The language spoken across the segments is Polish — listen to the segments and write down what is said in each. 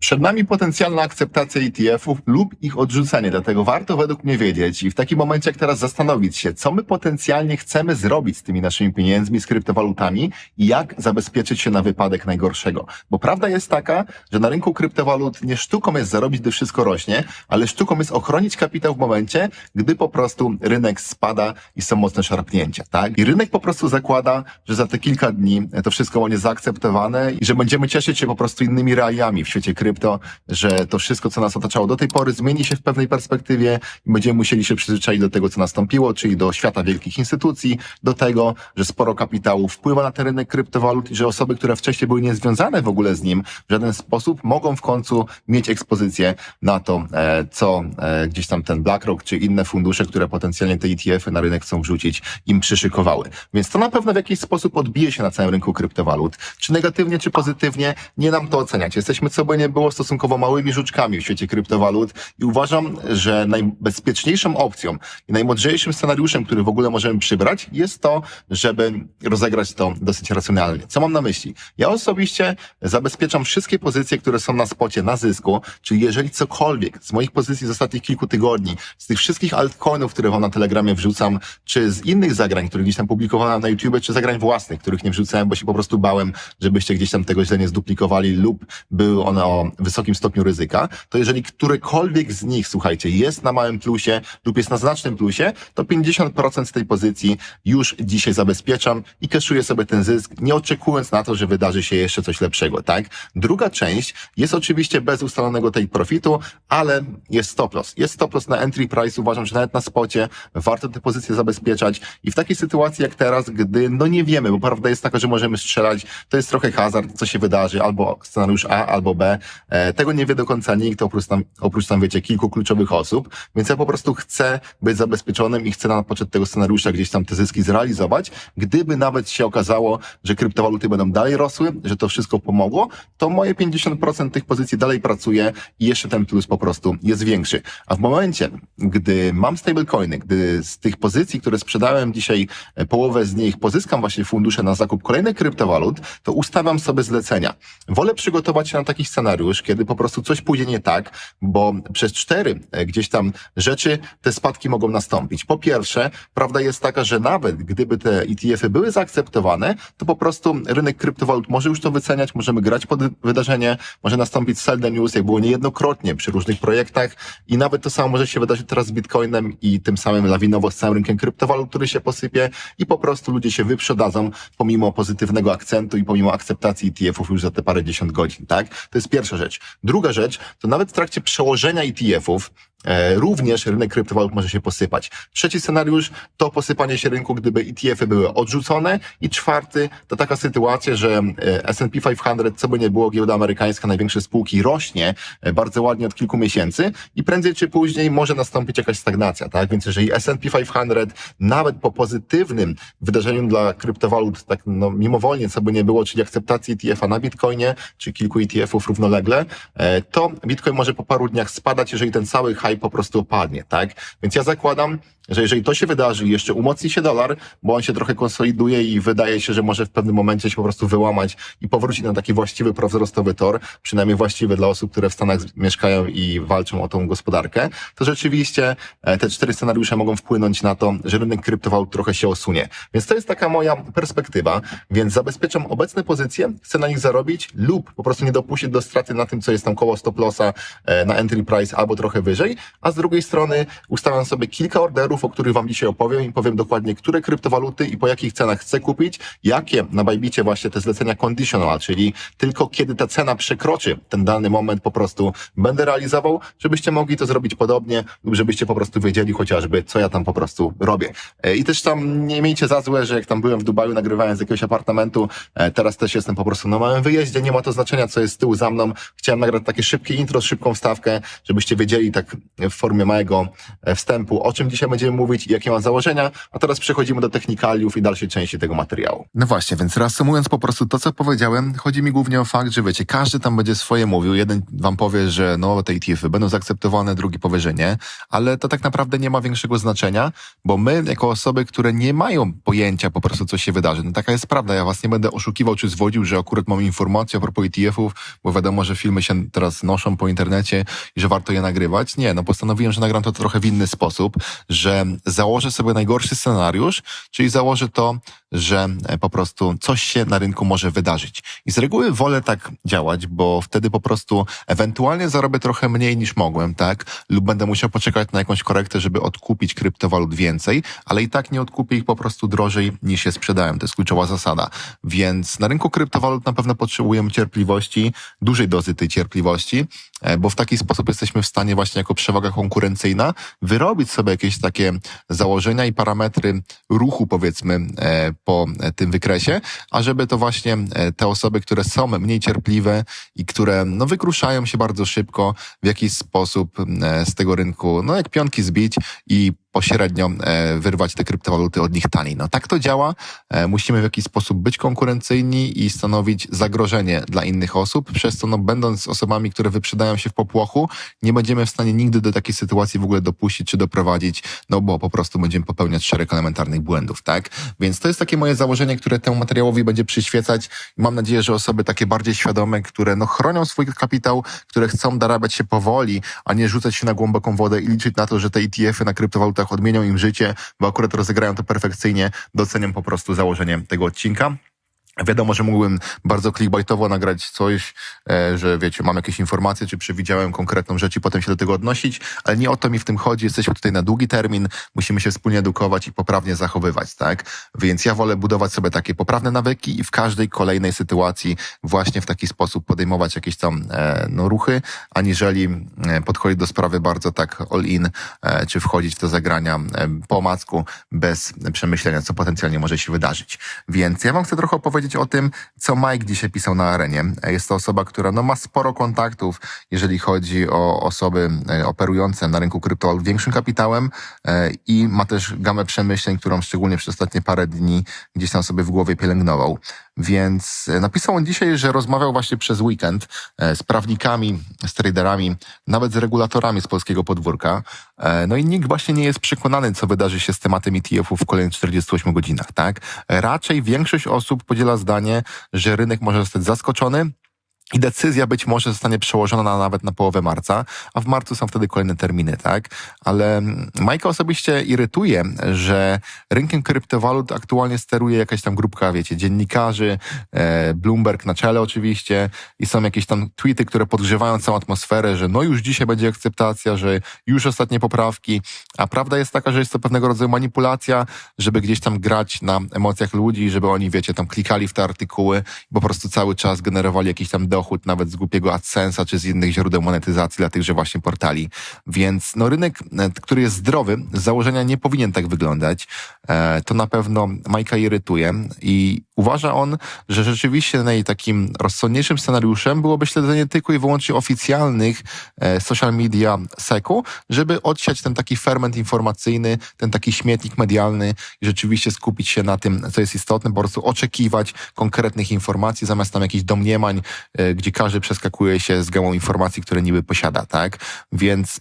Przed nami potencjalna akceptacja ETF-ów lub ich odrzucenie, dlatego warto według mnie wiedzieć i w takim momencie jak teraz zastanowić się, co my potencjalnie chcemy zrobić z tymi naszymi pieniędzmi, z kryptowalutami i jak zabezpieczyć się na wypadek najgorszego. Bo prawda jest taka, że na rynku kryptowalut nie sztuką jest zarobić, gdy wszystko rośnie, ale sztuką jest ochronić kapitał w momencie, gdy po prostu rynek spada i są mocne szarpnięcia, tak? I rynek po prostu zakłada, że za te kilka dni to wszystko będzie zaakceptowane i że będziemy cieszyć się po prostu innymi realiami w świecie krypto, że to wszystko, co nas otaczało do tej pory, zmieni się w pewnej perspektywie i będziemy musieli się przyzwyczaić do tego, co nastąpiło, czyli do świata wielkich instytucji, do tego, że sporo kapitału wpływa na ten rynek kryptowalut i że osoby, które wcześniej były niezwiązane w ogóle z nim w żaden sposób, mogą w końcu mieć ekspozycję na to, e, co e, gdzieś tam ten BlackRock czy inne fundusze, które potencjalnie te ETF-y na rynek chcą wrzucić, im przyszykowały. Więc to na pewno w jakiś sposób odbije się na całym rynku kryptowalut. Czy negatywnie, czy pozytywnie, nie nam to oceniać. Jesteśmy, co by nie było, stosunkowo małymi żuczkami w świecie kryptowalut i uważam, że najbezpieczniejszą opcją i najmądrzejszym scenariuszem, który w ogóle możemy przybrać, jest to, żeby rozegrać to dosyć racjonalnie. Co mam na myśli? Ja osobiście zabezpieczam wszystkie pozycje, które są na spocie, na zysku, czyli jeżeli cokolwiek z moich pozycji z ostatnich kilku tygodni, z tych wszystkich altcoinów, które wam na Telegramie wrzucam, czy z innych zagrań, które gdzieś tam publikowałem na YouTube, czy zagrań własnych, których nie wrzucałem, bo się po prostu bałem, żebyście gdzieś tam tego źle nie zduplikowali lub były one o wysokim stopniu ryzyka, to jeżeli którykolwiek z nich, słuchajcie, jest na małym plusie lub jest na znacznym plusie, to 50% z tej pozycji już dzisiaj zabezpieczam i kaszuję sobie ten zysk, nie oczekując na to, że wydarzy się jeszcze coś lepszego, tak? Druga część jest oczywiście bez ustalonego take profitu, ale jest stop loss. Jest stop loss na entry price, uważam, że nawet na spocie warto te pozycje zabezpieczać i w takiej sytuacji jak teraz, gdy no nie wiemy, bo prawda jest taka, że możemy strzelać, to jest trochę hazard, co się wydarzy, albo scenariusz A, albo B, Tego nie wie do końca nikt, oprócz tam, oprócz tam, wiecie, kilku kluczowych osób, więc ja po prostu chcę być zabezpieczonym i chcę na poczet tego scenariusza gdzieś tam te zyski zrealizować. Gdyby nawet się okazało, że kryptowaluty będą dalej rosły, że to wszystko pomogło, to moje 50% tych pozycji dalej pracuje i jeszcze ten plus po prostu jest większy. A w momencie, gdy mam stablecoiny, gdy z tych pozycji, które sprzedałem dzisiaj, e, połowę z nich pozyskam właśnie fundusze na zakup kolejnych kryptowalut, to ustawiam sobie zlecenia. Wolę przygotować się na taki scenariusz, kiedy po prostu coś pójdzie nie tak, bo przez cztery e, gdzieś tam rzeczy te spadki mogą nastąpić. Po pierwsze, prawda jest taka, że nawet gdyby te ETF-y były zaakceptowane, to po prostu rynek kryptowalut może już to wyceniać, możemy grać pod wydarzenie, może nastąpić sell the news, jak było niejednokrotnie przy różnych projektach i nawet to samo może się wydarzyć teraz z Bitcoinem i tym samym lawinowo z całym rynkiem kryptowalut, który się posypie i po prostu ludzie się wyprzedadzą pomimo pozytywnego akcentu i pomimo akceptacji ETF-ów już za te parę dziesiąt godzin, tak? To jest pierwsza rzecz. Druga rzecz, to nawet w trakcie przełożenia ETF-ów również rynek kryptowalut może się posypać. Trzeci scenariusz to posypanie się rynku, gdyby ETF-y były odrzucone i czwarty to taka sytuacja, że e, S&P 500, co by nie było, giełda amerykańska, największe spółki rośnie e, bardzo ładnie od kilku miesięcy i prędzej czy później może nastąpić jakaś stagnacja, tak? Więc jeżeli S&P 500 nawet po pozytywnym wydarzeniu dla kryptowalut, tak no mimowolnie, co by nie było, czyli akceptacji ETF-a na Bitcoinie, czy kilku ETF-ów równolegle, e, to Bitcoin może po paru dniach spadać, jeżeli ten cały hype po prostu opadnie, tak? Więc ja zakładam, że jeżeli to się wydarzy i jeszcze umocni się dolar, bo on się trochę konsoliduje i wydaje się, że może w pewnym momencie się po prostu wyłamać i powrócić na taki właściwy prowzrostowy tor, przynajmniej właściwy dla osób, które w Stanach mieszkają i walczą o tą gospodarkę, to rzeczywiście e, te cztery scenariusze mogą wpłynąć na to, że rynek kryptowalut trochę się osunie. Więc to jest taka moja perspektywa, więc zabezpieczam obecne pozycje, chcę na nich zarobić lub po prostu nie dopuścić do straty na tym, co jest tam koło stop lossa e, na entry price albo trochę wyżej, a z drugiej strony ustawiam sobie kilka orderów, o których Wam dzisiaj opowiem i powiem dokładnie, które kryptowaluty i po jakich cenach chcę kupić, jakie na Bajbicie właśnie te zlecenia conditional, czyli tylko kiedy ta cena przekroczy ten dany moment po prostu będę realizował, żebyście mogli to zrobić podobnie lub żebyście po prostu wiedzieli chociażby, co ja tam po prostu robię. E, I też tam nie miejcie za złe, że jak tam byłem w Dubaju, nagrywałem z jakiegoś apartamentu, e, teraz też jestem po prostu na małym wyjeździe, nie ma to znaczenia, co jest z tyłu za mną. Chciałem nagrać takie szybkie intro, szybką wstawkę, żebyście wiedzieli tak w formie małego e, wstępu, o czym dzisiaj będziemy będziemy mówić i jakie ma założenia, a teraz przechodzimy do technikaliów i dalszej części tego materiału. No właśnie, więc reasumując po prostu to, co powiedziałem, chodzi mi głównie o fakt, że wiecie, każdy tam będzie swoje mówił. Jeden wam powie, że no, te ETF-y będą zaakceptowane, drugi powie, że nie, ale to tak naprawdę nie ma większego znaczenia, bo my, jako osoby, które nie mają pojęcia po prostu, co się wydarzy, no taka jest prawda, ja was nie będę oszukiwał czy zwodził, że akurat mam informacje a propos ETF-ów, bo wiadomo, że filmy się teraz noszą po internecie i że warto je nagrywać. Nie, no postanowiłem, że nagram to trochę w inny sposób, że założę sobie najgorszy scenariusz, czyli założę to, że e, po prostu coś się na rynku może wydarzyć. I z reguły wolę tak działać, bo wtedy po prostu ewentualnie zarobię trochę mniej niż mogłem, tak? Lub będę musiał poczekać na jakąś korektę, żeby odkupić kryptowalut więcej, ale i tak nie odkupię ich po prostu drożej niż je sprzedałem. To jest kluczowa zasada. Więc na rynku kryptowalut na pewno potrzebujemy cierpliwości, dużej dozy tej cierpliwości, e, bo w taki sposób jesteśmy w stanie właśnie jako przewaga konkurencyjna wyrobić sobie jakieś takie założenia i parametry ruchu, powiedzmy, e, po tym wykresie, a żeby to właśnie e, te osoby, które są mniej cierpliwe i które no, wykruszają się bardzo szybko w jakiś sposób e, z tego rynku, no jak pionki zbić i pośrednio e, wyrwać te kryptowaluty od nich taniej. No tak to działa. E, musimy w jakiś sposób być konkurencyjni i stanowić zagrożenie dla innych osób, przez co no, będąc osobami, które wyprzedają się w popłochu, nie będziemy w stanie nigdy do takiej sytuacji w ogóle dopuścić czy doprowadzić, no bo po prostu będziemy popełniać szereg elementarnych błędów, tak? Więc to jest takie moje założenie, które temu materiałowi będzie przyświecać. Mam nadzieję, że osoby takie bardziej świadome, które no chronią swój kapitał, które chcą darabiać się powoli, a nie rzucać się na głęboką wodę i liczyć na to, że te ETF-y na kryptowalutach odmienią im życie, bo akurat rozegrają to perfekcyjnie, doceniam po prostu założenie tego odcinka. Wiadomo, że mógłbym bardzo clickbaitowo nagrać coś, e, że wiecie, mam jakieś informacje, czy przewidziałem konkretną rzecz i potem się do tego odnosić, ale nie o to mi w tym chodzi. Jesteśmy tutaj na długi termin, musimy się wspólnie edukować i poprawnie zachowywać, tak? Więc ja wolę budować sobie takie poprawne nawyki i w każdej kolejnej sytuacji właśnie w taki sposób podejmować jakieś tam e, no, ruchy, aniżeli e, podchodzić do sprawy bardzo tak all in, e, czy wchodzić w te zagrania po omacku bez przemyślenia, co potencjalnie może się wydarzyć. Więc ja wam chcę trochę opowiedzieć o tym, co Mike dzisiaj pisał na arenie. Jest to osoba, która no, ma sporo kontaktów, jeżeli chodzi o osoby e, operujące na rynku kryptowalut większym kapitałem e, i ma też gamę przemyśleń, którą szczególnie przez ostatnie parę dni gdzieś tam sobie w głowie pielęgnował. Więc e, napisał on dzisiaj, że rozmawiał właśnie przez weekend e, z prawnikami, z traderami, nawet z regulatorami z polskiego podwórka. E, No i nikt właśnie nie jest przekonany, co wydarzy się z tematem ETF-ów w kolejnych 48 godzinach, tak? Raczej większość osób podziela zdanie, że rynek może zostać zaskoczony, i decyzja być może zostanie przełożona na, nawet na połowę marca, a w marcu są wtedy kolejne terminy, tak? Ale mm, Majka osobiście irytuje, że rynkiem kryptowalut aktualnie steruje jakaś tam grupka, wiecie, dziennikarzy, e, Bloomberg na czele oczywiście i są jakieś tam tweety, które podgrzewają całą atmosferę, że no już dzisiaj będzie akceptacja, że już ostatnie poprawki, a prawda jest taka, że jest to pewnego rodzaju manipulacja, żeby gdzieś tam grać na emocjach ludzi, żeby oni, wiecie, tam klikali w te artykuły po prostu cały czas generowali jakiś tam dochód, nawet z głupiego AdSense'a czy z innych źródeł monetyzacji dla tychże właśnie portali. Więc no rynek, e, który jest zdrowy, z założenia nie powinien tak wyglądać. E, To na pewno Majka irytuje i uważa on, że rzeczywiście naj takim rozsądniejszym scenariuszem byłoby śledzenie tylko i wyłącznie oficjalnych e, social media seku, żeby odsiać ten taki ferment informacyjny, ten taki śmietnik medialny i rzeczywiście skupić się na tym, co jest istotne, po prostu oczekiwać konkretnych informacji zamiast tam jakichś domniemań, e, gdzie każdy przeskakuje się z gałą informacji, które niby posiada, tak? Więc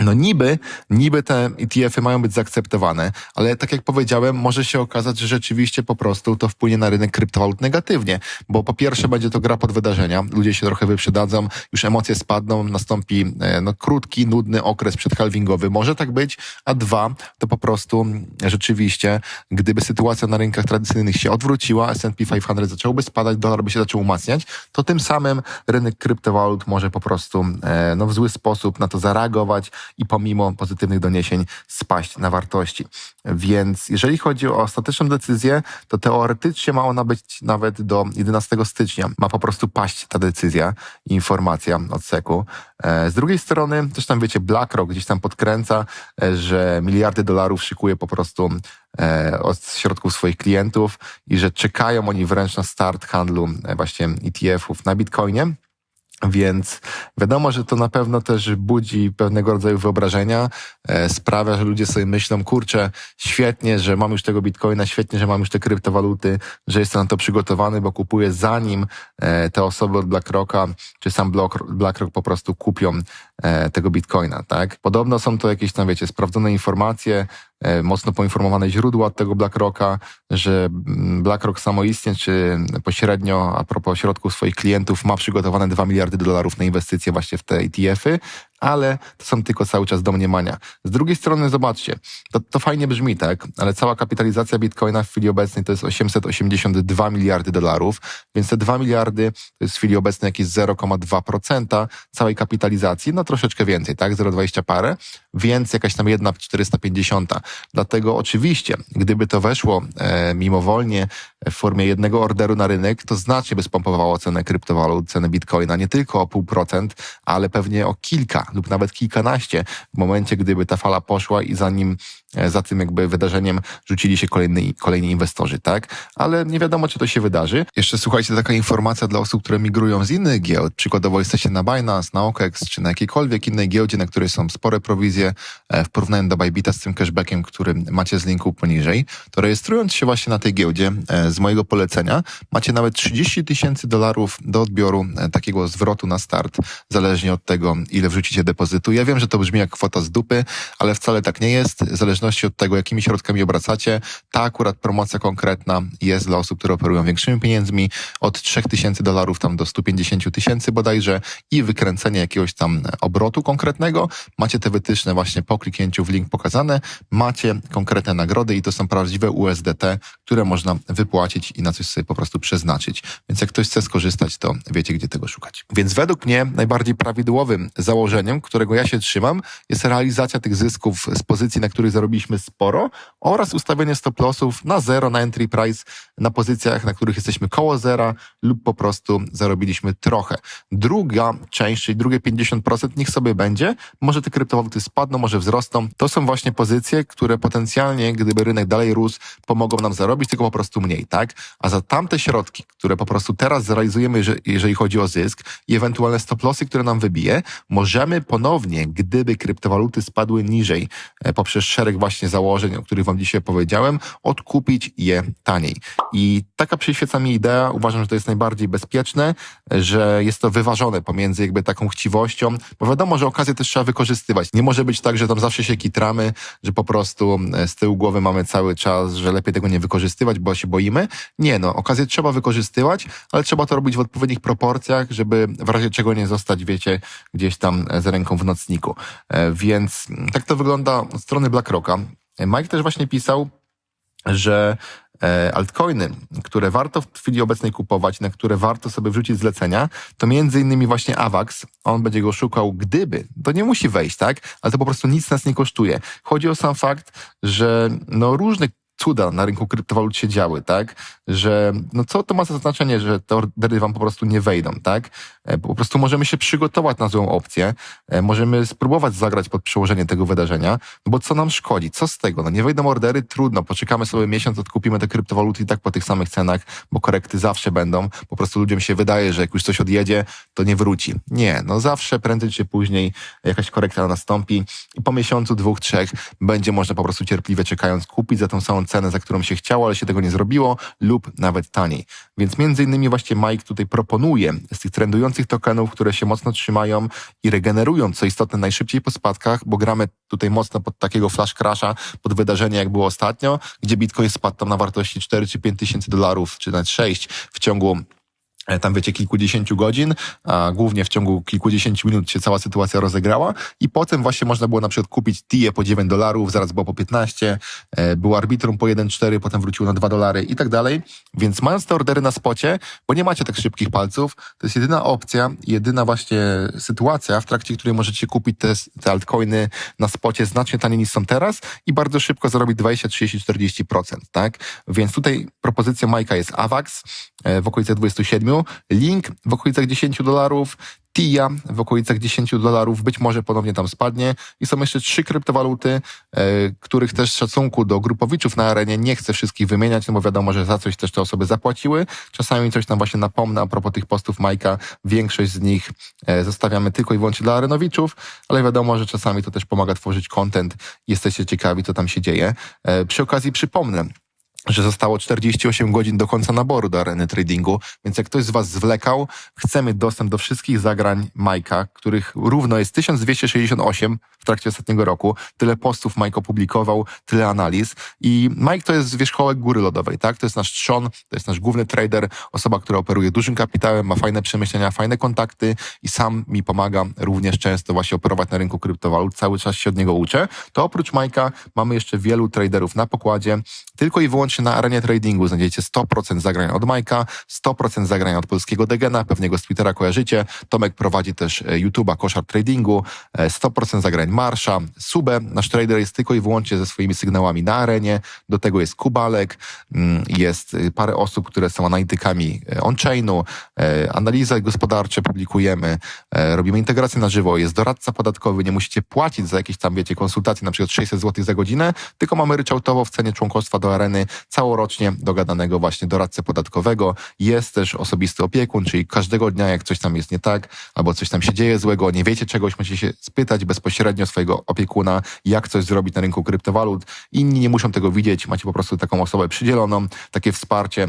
no niby, niby te ETF-y mają być zaakceptowane, ale tak jak powiedziałem, może się okazać, że rzeczywiście po prostu to wpłynie na rynek kryptowalut negatywnie, bo po pierwsze będzie to gra pod wydarzenia, ludzie się trochę wyprzedadzą, już emocje spadną, nastąpi e, no, krótki, nudny okres przedhalvingowy, może tak być, a dwa, to po prostu rzeczywiście, gdyby sytuacja na rynkach tradycyjnych się odwróciła, S&P 500 zacząłby spadać, dolar by się zaczął umacniać, to tym samym rynek kryptowalut może po prostu e, no, w zły sposób na to zareagować, i pomimo pozytywnych doniesień spaść na wartości. Więc jeżeli chodzi o ostateczną decyzję, to teoretycznie ma ona być nawet do 11 stycznia. Ma po prostu paść ta decyzja i informacja od SEC-u. E, Z drugiej strony, też tam wiecie, BlackRock gdzieś tam podkręca, e, że miliardy dolarów szykuje po prostu e, od środków swoich klientów i że czekają oni wręcz na start handlu właśnie ETF-ów na Bitcoinie. Więc wiadomo, że to na pewno też budzi pewnego rodzaju wyobrażenia, e, sprawia, że ludzie sobie myślą, kurczę, świetnie, że mam już tego bitcoina, świetnie, że mam już te kryptowaluty, że jestem na to przygotowany, bo kupuję zanim e, te osoby od BlackRocka, czy sam BlackRock po prostu kupią e, tego bitcoina, tak? Podobno są to jakieś tam, wiecie, sprawdzone informacje, mocno poinformowane źródła tego BlackRocka, że BlackRock samoistnie, czy pośrednio a propos środków swoich klientów ma przygotowane 2 miliardy dolarów na inwestycje właśnie w te ETF-y, ale to są tylko cały czas domniemania. Z drugiej strony zobaczcie, to, to fajnie brzmi, tak? Ale cała kapitalizacja Bitcoina w chwili obecnej to jest 882 miliardy dolarów, więc te 2 miliardy to jest w chwili obecnej jakieś 0,2% całej kapitalizacji, no troszeczkę więcej, tak? 0,20 parę, więc jakaś tam jedna 450. Dlatego oczywiście, gdyby to weszło e, mimowolnie w formie jednego orderu na rynek, to znacznie by spompowało cenę kryptowalut, cenę Bitcoina nie tylko o pół procent, ale pewnie o kilka lub nawet kilkanaście w momencie, gdyby ta fala poszła i za nim, e, za tym jakby wydarzeniem rzucili się kolejni, kolejni inwestorzy, tak? Ale nie wiadomo, czy to się wydarzy. Jeszcze słuchajcie, taka informacja dla osób, które migrują z innych giełd, przykładowo jesteście na Binance, na OKEX, czy na jakiejkolwiek innej giełdzie, na której są spore prowizje e, w porównaniu do Bybita z tym cashbackiem, który macie z linku poniżej, to rejestrując się właśnie na tej giełdzie e, z mojego polecenia, macie nawet 30 tysięcy dolarów do odbioru e, takiego zwrotu na start, zależnie od tego, ile wrzucicie depozytu. Ja wiem, że to brzmi jak kwota z dupy, ale wcale tak nie jest. W zależności od tego, jakimi środkami obracacie, ta akurat promocja konkretna jest dla osób, które operują większymi pieniędzmi, od 3000 dolarów tam do 150 tysięcy bodajże i wykręcenie jakiegoś tam obrotu konkretnego. Macie te wytyczne właśnie po kliknięciu w link pokazane, macie konkretne nagrody i to są prawdziwe USDT, które można wypłacić i na coś sobie po prostu przeznaczyć. Więc jak ktoś chce skorzystać, to wiecie, gdzie tego szukać. Więc według mnie najbardziej prawidłowym założeniem, którego ja się trzymam, jest realizacja tych zysków z pozycji, na których zarobiliśmy sporo oraz ustawienie stop lossów na zero, na entry price, na pozycjach, na których jesteśmy koło zera lub po prostu zarobiliśmy trochę. Druga część, czyli drugie 50% niech sobie będzie, może te kryptowaluty spadną, może wzrosną. To są właśnie pozycje, które potencjalnie, gdyby rynek dalej rósł, pomogą nam zarobić, tylko po prostu mniej, tak? A za tamte środki, które po prostu teraz zrealizujemy, jeżeli- jeżeli chodzi o zysk i ewentualne stop lossy, które nam wybije, możemy ponownie, gdyby kryptowaluty spadły niżej e, poprzez szereg właśnie założeń, o których wam dzisiaj powiedziałem, odkupić je taniej. I taka przyświeca mi idea, uważam, że to jest najbardziej bezpieczne, że jest to wyważone pomiędzy jakby taką chciwością, bo wiadomo, że okazję też trzeba wykorzystywać. Nie może być tak, że tam zawsze się kitramy, że po prostu e, z tyłu głowy mamy cały czas, że lepiej tego nie wykorzystywać, bo się boimy. Nie no, okazję trzeba wykorzystywać, ale trzeba to robić w odpowiednich proporcjach, żeby w razie czego nie zostać, wiecie, gdzieś tam e, z ręką w nocniku. E, Więc mm, tak to wygląda od strony BlackRocka. Mike też właśnie pisał, że e, altcoiny, które warto w chwili obecnej kupować, na które warto sobie wrzucić zlecenia, to między innymi właśnie AVAX. On będzie go szukał gdyby. To nie musi wejść, tak? Ale to po prostu nic nas nie kosztuje. Chodzi o sam fakt, że no różne cuda na rynku kryptowalut się działy, tak? Że no co to ma za znaczenie, że te ordery wam po prostu nie wejdą, tak? E, Po prostu możemy się przygotować na złą opcję, e, możemy spróbować zagrać pod przełożenie tego wydarzenia, no bo co nam szkodzi? Co z tego? No nie wejdą ordery, trudno, poczekamy sobie miesiąc, odkupimy te kryptowaluty i tak po tych samych cenach, bo korekty zawsze będą. Po prostu ludziom się wydaje, że jak już coś odjedzie, to nie wróci. Nie, no zawsze prędzej czy później jakaś korekta nastąpi i po miesiącu, dwóch, trzech będzie można po prostu cierpliwie czekając kupić za tą samą cenę, za którą się chciało, ale się tego nie zrobiło lub nawet taniej. Więc między innymi właśnie Mike tutaj proponuje z tych trendujących tokenów, które się mocno trzymają i regenerują, co istotne, najszybciej po spadkach, bo gramy tutaj mocno pod takiego flash crasha, pod wydarzenie jak było ostatnio, gdzie Bitcoin spadł tam na wartości 4 czy 5 tysięcy dolarów, czy nawet 6 w ciągu tam wiecie, kilkudziesięciu godzin, a głównie w ciągu kilkudziesięciu minut się cała sytuacja rozegrała i potem właśnie można było na przykład kupić TIE po 9 dolarów, zaraz było po 15, e, był Arbitrum po 1,4, potem wrócił na 2 dolary i tak dalej, więc mając te ordery na spocie, bo nie macie tak szybkich palców, to jest jedyna opcja, jedyna właśnie sytuacja, w trakcie której możecie kupić te, te altcoiny na spocie znacznie taniej niż są teraz i bardzo szybko zarobić 20, 30, 40%, tak? Więc tutaj propozycja Majka jest AVAX e, w okolicach 27, Link w okolicach 10 dolarów, TIA w okolicach 10 dolarów, być może ponownie tam spadnie i są jeszcze trzy kryptowaluty, e, których też z szacunku do grupowiczów na arenie nie chcę wszystkich wymieniać, no bo wiadomo, że za coś też te osoby zapłaciły. Czasami coś tam właśnie napomnę a propos tych postów Majka. Większość z nich e, zostawiamy tylko i wyłącznie dla arenowiczów, ale wiadomo, że czasami to też pomaga tworzyć content. Jesteście ciekawi, co tam się dzieje. E, przy okazji przypomnę, że zostało 48 godzin do końca naboru do areny tradingu, więc jak ktoś z Was zwlekał, chcemy dostęp do wszystkich zagrań Majka, których równo jest 1268 w trakcie ostatniego roku. Tyle postów Mike opublikował, tyle analiz. I Mike to jest wierzchołek góry lodowej, tak? To jest nasz trzon, to jest nasz główny trader, osoba, która operuje dużym kapitałem, ma fajne przemyślenia, fajne kontakty i sam mi pomaga również często właśnie operować na rynku kryptowalut. Cały czas się od niego uczę. To oprócz Majka mamy jeszcze wielu traderów na pokładzie. Tylko i wyłącznie na arenie tradingu znajdziecie 100% zagrań od Majka, 100% zagrań od polskiego Degena, pewnie go z Twittera kojarzycie. Tomek prowadzi też e, YouTube'a Koszar Tradingu, e, 100% zagrań Marsza, Sube. Nasz trader jest tylko i wyłącznie ze swoimi sygnałami na arenie. Do tego jest Kubalek, mm, jest y, parę osób, które są analitykami e, on-chainu, e, analizy gospodarcze publikujemy, e, robimy integrację na żywo, jest doradca podatkowy, nie musicie płacić za jakieś tam, wiecie, konsultacje, na przykład 600 zł za godzinę, tylko mamy ryczałtowo w cenie członkostwa do areny całorocznie dogadanego właśnie doradcę podatkowego. Jest też osobisty opiekun, czyli każdego dnia, jak coś tam jest nie tak, albo coś tam się dzieje złego, nie wiecie czegoś, możecie się spytać bezpośrednio swojego opiekuna, jak coś zrobić na rynku kryptowalut. Inni nie muszą tego widzieć, macie po prostu taką osobę przydzieloną, takie wsparcie.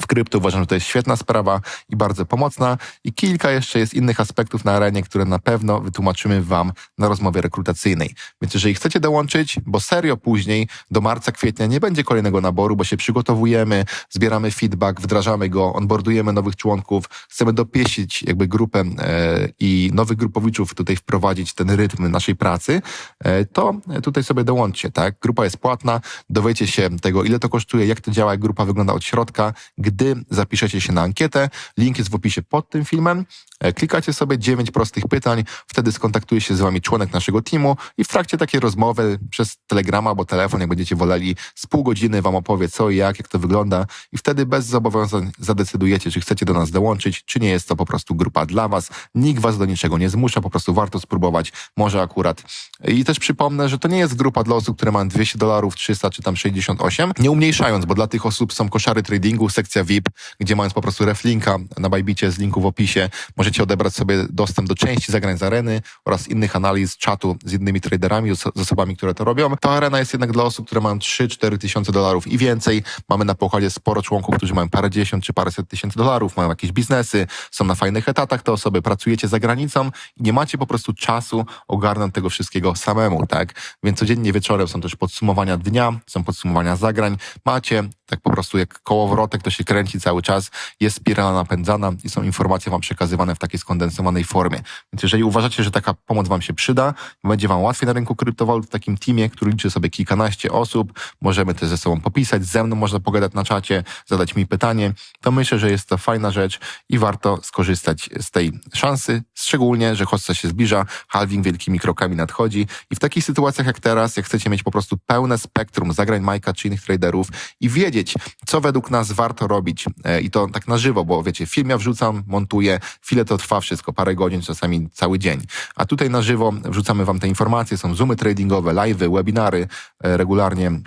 W krypto uważam, że to jest świetna sprawa i bardzo pomocna. I kilka jeszcze jest innych aspektów na arenie, które na pewno wytłumaczymy Wam na rozmowie rekrutacyjnej. Więc jeżeli chcecie dołączyć, bo serio później do marca, kwietnia nie będzie kolejnego naboru, bo się przygotowujemy, zbieramy feedback, wdrażamy go, onboardujemy nowych członków, chcemy dopieścić jakby grupę e, i nowych grupowiczów tutaj wprowadzić ten rytm naszej pracy, e, to tutaj sobie dołączcie, tak? Grupa jest płatna, dowiecie się tego, ile to kosztuje, jak to działa, jak grupa wygląda od środka, gdy zapiszecie się na ankietę. Link jest w opisie pod tym filmem. E, Klikacie sobie 9 prostych pytań, wtedy skontaktuje się z wami członek naszego teamu i w trakcie takiej rozmowy przez telegrama albo telefon, jak będziecie woleli, z pół godziny wam opowie co i jak, jak to wygląda i wtedy bez zobowiązań zadecydujecie, czy chcecie do nas dołączyć, czy nie jest to po prostu grupa dla was. Nikt was do niczego nie zmusza, po prostu warto spróbować, może akurat. I też przypomnę, że to nie jest grupa dla osób, które mają 200 dolarów, 300 czy tam 68, nie umniejszając, bo dla tych osób są koszary tradingu, sekcja VIP, gdzie mając po prostu reflinka na Bajbicie z linku w opisie, możecie odebrać sobie dostęp do części zagrań z areny oraz innych analiz czatu z innymi traderami, z osobami, które to robią. Ta arena jest jednak dla osób, które mają 3-4 tysiące dolarów i więcej. Mamy na pokładzie sporo członków, którzy mają parędziesiąt czy paręset tysięcy dolarów, mają jakieś biznesy, są na fajnych etatach te osoby, pracujecie za granicą i nie macie po prostu czasu ogarnąć tego wszystkiego samemu, tak? Więc codziennie wieczorem są też podsumowania dnia, są podsumowania zagrań. Macie tak po prostu jak kołowrotek, to się kręci cały czas, jest spirala napędzana i są informacje wam przekazywane w takiej skondensowanej formie. Więc jeżeli uważacie, że taka pomoc wam się przyda, będzie wam łatwiej na rynku kryptowalut w takim teamie, który liczy sobie kilkanaście osób, możemy też ze sobą popisać, ze mną można pogadać na czacie, zadać mi pytanie, to myślę, że jest to fajna rzecz i warto skorzystać z tej szansy, szczególnie, że hossa się zbliża, halving wielkimi krokami nadchodzi i w takich sytuacjach jak teraz, jak chcecie mieć po prostu pełne spektrum zagrań Majka czy innych traderów i wiedzieć, co według nas warto robić e, i to tak na żywo, bo wiecie, film ja wrzucam, montuję, chwilę to trwa wszystko, parę godzin, czasami cały dzień. A tutaj na żywo wrzucamy wam te informacje, są zoomy tradingowe, live'y, webinary e, regularnie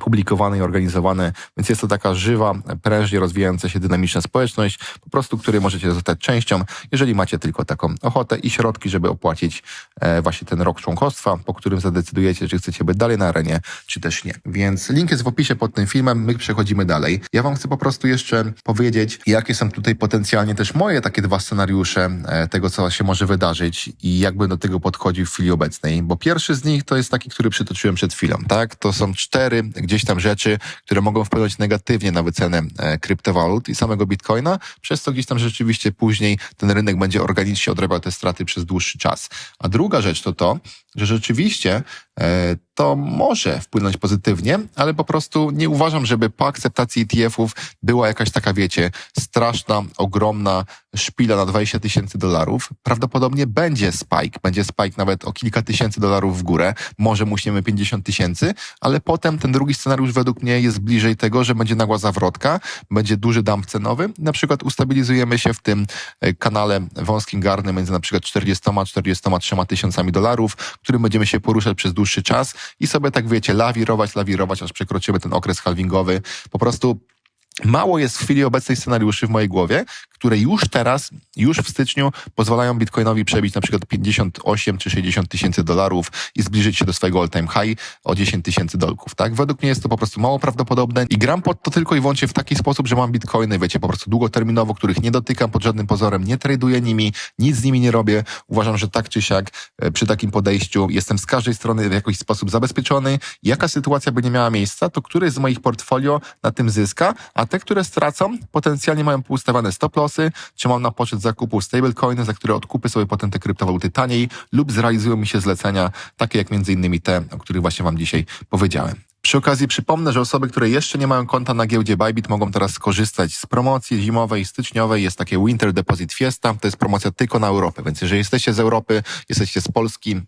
publikowane i organizowane, więc jest to taka żywa, prężnie rozwijająca się dynamiczna społeczność, po prostu której możecie zostać częścią, jeżeli macie tylko taką ochotę i środki, żeby opłacić e, właśnie ten rok członkostwa, po którym zadecydujecie, czy chcecie być dalej na arenie, czy też nie. Więc link jest w opisie pod tym filmem, my przechodzimy dalej. Ja wam chcę po prostu jeszcze powiedzieć, jakie są tutaj potencjalnie też moje takie dwa scenariusze e, tego, co się może wydarzyć i jakby do tego podchodził w chwili obecnej, bo pierwszy z nich to jest taki, który przytoczyłem przed chwilą, tak? To są cztery gdzieś tam rzeczy, które mogą wpłynąć negatywnie na wycenę e, kryptowalut i samego bitcoina, przez co gdzieś tam rzeczywiście później ten rynek będzie organicznie odrabiał te straty przez dłuższy czas. A druga rzecz to to, że rzeczywiście e, to może wpłynąć pozytywnie, ale po prostu nie uważam, żeby po akceptacji ETF-ów była jakaś taka, wiecie, straszna, ogromna szpila na 20 tysięcy dolarów. Prawdopodobnie będzie spike, będzie spike nawet o kilka tysięcy dolarów w górę, może muśniemy 50 tysięcy, ale potem ten drugi scenariusz według mnie jest bliżej tego, że będzie nagła zawrotka, będzie duży dump cenowy, na przykład ustabilizujemy się w tym e, kanale wąskim garnym między na przykład 40-43 tysiącami dolarów, którym będziemy się poruszać przez dłuższy czas i sobie tak wiecie, lawirować, lawirować, aż przekroczymy ten okres halvingowy. Po prostu Mało jest w chwili obecnej scenariuszy w mojej głowie, które już teraz, już w styczniu pozwalają Bitcoinowi przebić na przykład 58 czy 60 tysięcy dolarów i zbliżyć się do swojego all-time high o 10 tysięcy dolków, tak? Według mnie jest to po prostu mało prawdopodobne i gram pod to tylko i wyłącznie w taki sposób, że mam Bitcoiny, wiecie, po prostu długoterminowo, których nie dotykam pod żadnym pozorem, nie traduję nimi, nic z nimi nie robię. Uważam, że tak czy siak e, przy takim podejściu jestem z każdej strony w jakiś sposób zabezpieczony. Jaka sytuacja by nie miała miejsca, to któryś z moich portfolio na tym zyska, a te, które stracą, potencjalnie mają poustawiane stop czy mam na poczet zakupu stablecoiny, za które odkupię sobie potem te kryptowaluty taniej lub zrealizują mi się zlecenia, takie jak między innymi te, o których właśnie wam dzisiaj powiedziałem. Przy okazji przypomnę, że osoby, które jeszcze nie mają konta na giełdzie Bybit mogą teraz skorzystać z promocji zimowej, styczniowej. Jest takie Winter Deposit Fiesta. To jest promocja tylko na Europę, więc jeżeli jesteście z Europy, jesteście z Polski,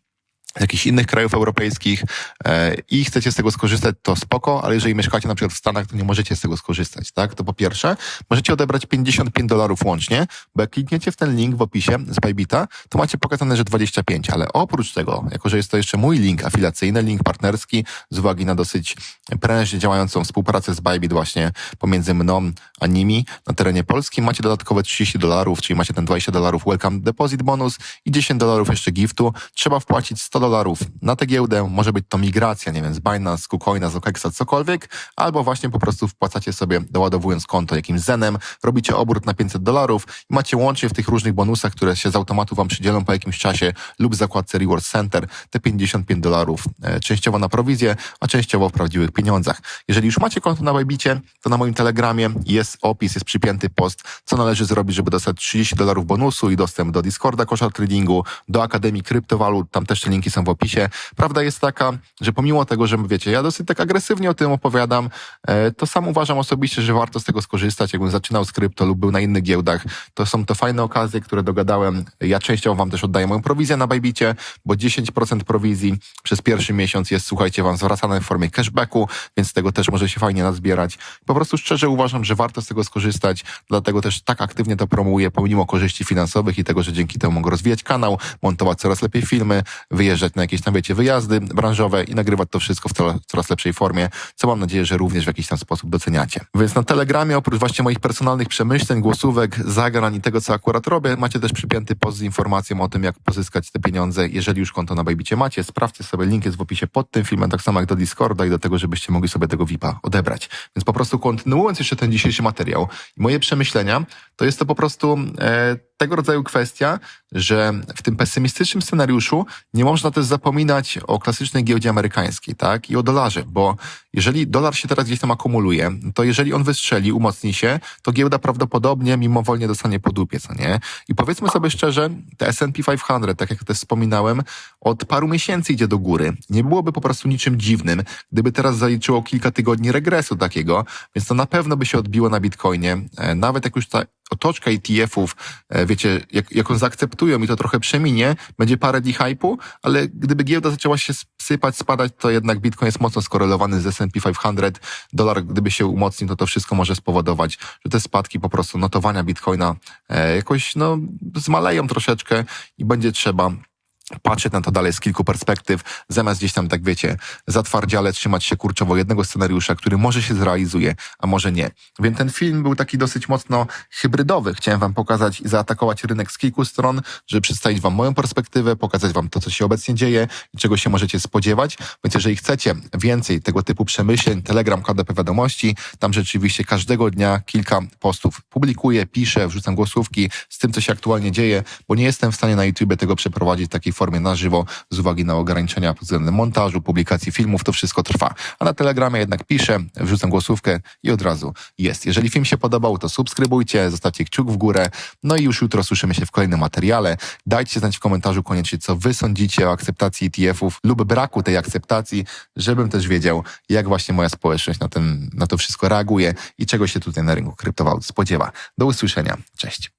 z jakichś innych krajów europejskich e, i chcecie z tego skorzystać, to spoko, ale jeżeli mieszkacie na przykład w Stanach, to nie możecie z tego skorzystać, tak? To po pierwsze, możecie odebrać 55 dolarów łącznie, bo jak klikniecie w ten link w opisie z Bybita, to macie pokazane, że 25, ale oprócz tego, jako że jest to jeszcze mój link afiliacyjny, link partnerski, z uwagi na dosyć prężnie działającą współpracę z Bybit właśnie pomiędzy mną a nimi na terenie Polski, macie dodatkowe 30 dolarów, czyli macie ten 20 dolarów welcome deposit bonus i 10 dolarów jeszcze giftu. Trzeba wpłacić 100 dolarów na tę giełdę, może być to migracja, nie wiem, z Binance, KuCoina, z OKEXa, cokolwiek, albo właśnie po prostu wpłacacie sobie, doładowując konto jakimś zenem, robicie obrót na 500 dolarów i macie łącznie w tych różnych bonusach, które się z automatu wam przydzielą po jakimś czasie lub zakładce Reward Center, te 55 dolarów e, częściowo na prowizję, a częściowo w prawdziwych pieniądzach. Jeżeli już macie konto na Bybicie, to na moim Telegramie jest opis, jest przypięty post, co należy zrobić, żeby dostać 30 dolarów bonusu i dostęp do Discorda, kosza tradingu, do Akademii Kryptowalut, tam też te linki są w opisie. Prawda jest taka, że pomimo tego, że wiecie, ja dosyć tak agresywnie o tym opowiadam, e, to sam uważam osobiście, że warto z tego skorzystać. Jakbym zaczynał z krypto lub był na innych giełdach, to są to fajne okazje, które dogadałem. Ja częściowo wam też oddaję moją prowizję na Bybicie, bo 10% prowizji przez pierwszy miesiąc jest, słuchajcie, wam zwracane w formie cashbacku, więc tego też może się fajnie nazbierać. Po prostu szczerze uważam, że warto z tego skorzystać, dlatego też tak aktywnie to promuję, pomimo korzyści finansowych i tego, że dzięki temu mogę rozwijać kanał, montować coraz lepiej filmy, wyjeżdżać na jakieś tam, wiecie, wyjazdy branżowe i nagrywać to wszystko w coraz, lepszej formie, co mam nadzieję, że również w jakiś tam sposób doceniacie. Więc na Telegramie, oprócz właśnie moich personalnych przemyśleń, głosówek, zagrań i tego, co akurat robię, macie też przypięty post z informacją o tym, jak pozyskać te pieniądze, jeżeli już konto na Bajbicie macie. Sprawdźcie sobie, link jest w opisie pod tym filmem, tak samo jak do Discorda i do tego, żebyście mogli sobie tego VIPa odebrać. Więc po prostu kontynuując jeszcze ten dzisiejszy materiał moje przemyślenia, to jest to po prostu e, tego rodzaju kwestia, że w tym pesymistycznym scenariuszu nie można też zapominać o klasycznej giełdzie amerykańskiej, tak? I o dolarze, bo jeżeli dolar się teraz gdzieś tam akumuluje, to jeżeli on wystrzeli, umocni się, to giełda prawdopodobnie mimowolnie dostanie po dupie, co nie? I powiedzmy sobie szczerze, te S&P 500, tak jak też wspominałem, od paru miesięcy idzie do góry. Nie byłoby po prostu niczym dziwnym, gdyby teraz zaliczyło kilka tygodni regresu takiego, więc to na pewno by się odbiło na Bitcoinie. E, Nawet jak już ta otoczka ETF-ów, e, wiecie, jak, jak on zaakceptują i to trochę przeminie, będzie parę dni hypu, ale gdyby giełda zaczęła się sypać, spadać, to jednak Bitcoin jest mocno skorelowany z S&P 500. Dolar, gdyby się umocnił, to to wszystko może spowodować, że te spadki po prostu notowania Bitcoina e, jakoś, no, zmaleją troszeczkę i będzie trzeba patrzeć na to dalej z kilku perspektyw, zamiast gdzieś tam, tak wiecie, zatwardziale trzymać się kurczowo jednego scenariusza, który może się zrealizuje, a może nie. Więc ten film był taki dosyć mocno hybrydowy. Chciałem wam pokazać i zaatakować rynek z kilku stron, żeby przedstawić wam moją perspektywę, pokazać wam to, co się obecnie dzieje i czego się możecie spodziewać. Więc jeżeli chcecie więcej tego typu przemyśleń, Telegram, KDP Wiadomości, tam rzeczywiście każdego dnia kilka postów publikuję, piszę, wrzucam głosówki z tym, co się aktualnie dzieje, bo nie jestem w stanie na YouTube tego przeprowadzić takiej formie na żywo z uwagi na ograniczenia pod względem montażu, publikacji filmów, to wszystko trwa. A na Telegramie jednak piszę, wrzucam głosówkę i od razu jest. Jeżeli film się podobał, to subskrybujcie, zostawcie kciuk w górę. No i już jutro słyszymy się w kolejnym materiale. Dajcie znać w komentarzu koniecznie, co wy sądzicie o akceptacji ETF-ów lub braku tej akceptacji, żebym też wiedział, jak właśnie moja społeczność na, ten, na to wszystko reaguje i czego się tutaj na rynku kryptowalut spodziewa. Do usłyszenia. Cześć.